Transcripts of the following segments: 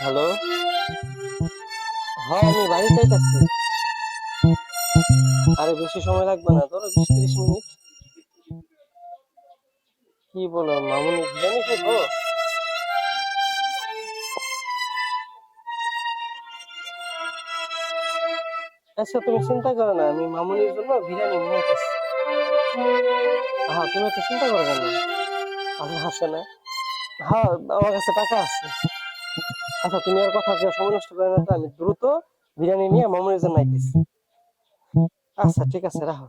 Hello? হ্যাঁ আমি বাড়িতেই আছি আরে বেশি সময় লাগবে না, ধরো বিশ ত্রিশ মিনিট। কি বলো, মামুনি বিরিয়ানি খাব আচ্ছা তুমি চিন্তা করো না, আমি মামুনির জন্য বিরিয়ানি নিয়ে আসছি হ্যাঁ তুমি একটু চিন্তা করো কেন? আমার হাসে না। হ্যাঁ আমার কাছে টাকা আছে। আচ্ছা তুমি আর কথা সময় নষ্ট করে না আমি দ্রুত বিরিয়ানি নিয়ে মামুনির জন্য আচ্ছা ঠিক আছে, রাখো।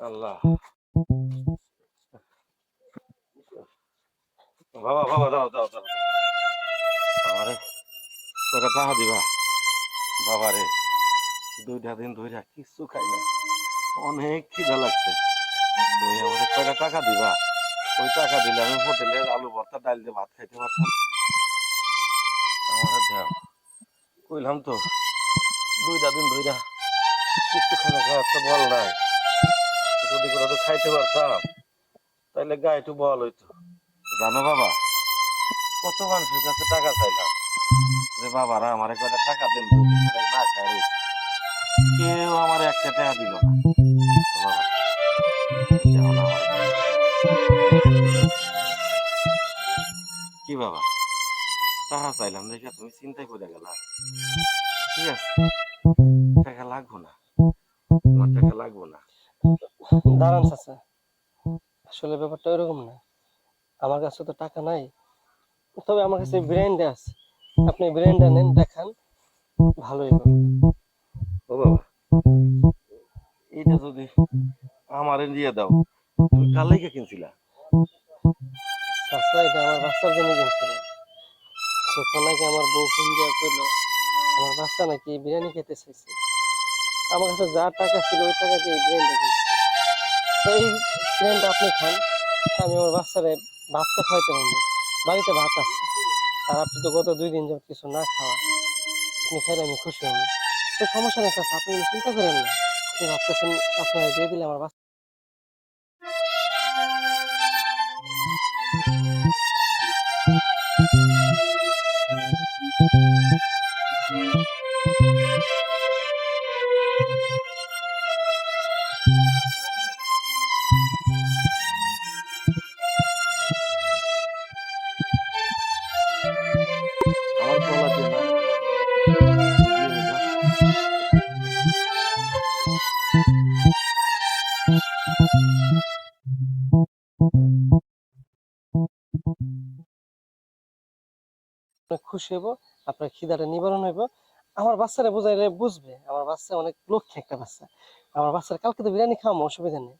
আল্লাহ। বাবা বাবা, দাও দাও দাও। আমারে দুইটা দিন ধরে কিচ্ছু খাই না অনেক খিদা লাগছে। তুমি আমারে কয়টা টাকা দিবা? ওই টাকা দিলে আমি হোটেলে আলু ভর্তা, ডাল দিয়ে ভাত খাইতে পারতাম। আমারে কইলাম তো, দুইটা দিন ধইরা কিচ্ছু খানা খাওয়ার তো বল নাই। যদি করে তো খাইতে পারতাম, তাইলে গায়ে একটু বল হইতো। জানো বাবা, কত মানুষের কাছে টাকা চাইলাম? যে বাবারা আমার কয়টা টাকা দেন না রয়েছে। কেউ আমার টাকা দিল না। কি বাবা? চাইলাম দেখে তুমি চিন্তাই করে ঠিক আছে? টাকা লাগবো না। তোমার টাকা লাগবো না। দাঁড়ান চাচা। আসলে ব্যাপারটা এরকম না। আমার কাছে তো টাকা নাই। তবে আমার কাছে বিরিয়ানিটা আছে। আপনি বিরিয়ানিটা নেন, দেখান। ভালোই হবে। আমারে দিয়ে দাও। তুমি কাল লেগে কিনছিলা? চাচা এটা আমার বাচ্চার জন্য কিনছিলাম সকাল নাকি আমার বউ ফোন দেওয়া করল আমার বাচ্চা নাকি বিরিয়ানি খেতে চাইছে? আমার কাছে যা টাকা ছিল ওই টাকা দিয়ে বিরিয়ানিটা কিনছি। তো এই বিরিয়ানিটা আপনি খান আমি আমার বাচ্চারে ভাতটা খাওয়াইতে পারব। বাড়িতে ভাত আছে। আর আপনি তো গত দুই দিন যাবত কিছু না খাওয়া আপনি খাইলে আমি খুশি হব। তো সমস্যা নেই চাচা আপনি চিন্তা করেন না। আপনি ভাবতেছেন আপনারা দিয়ে দিলে আমার বাচ্চা আমার আপনার খুশি হইব, আপনার খিদাটা নিবারণ হইব। আমার বাচ্চারা বোঝাইলে বুঝবে, আমার বাচ্চা অনেক লক্ষ্যে একটা বাচ্চা। আমার বাচ্চার কালকে তো বিরিয়ানি খাওয়া অসুবিধা নেই।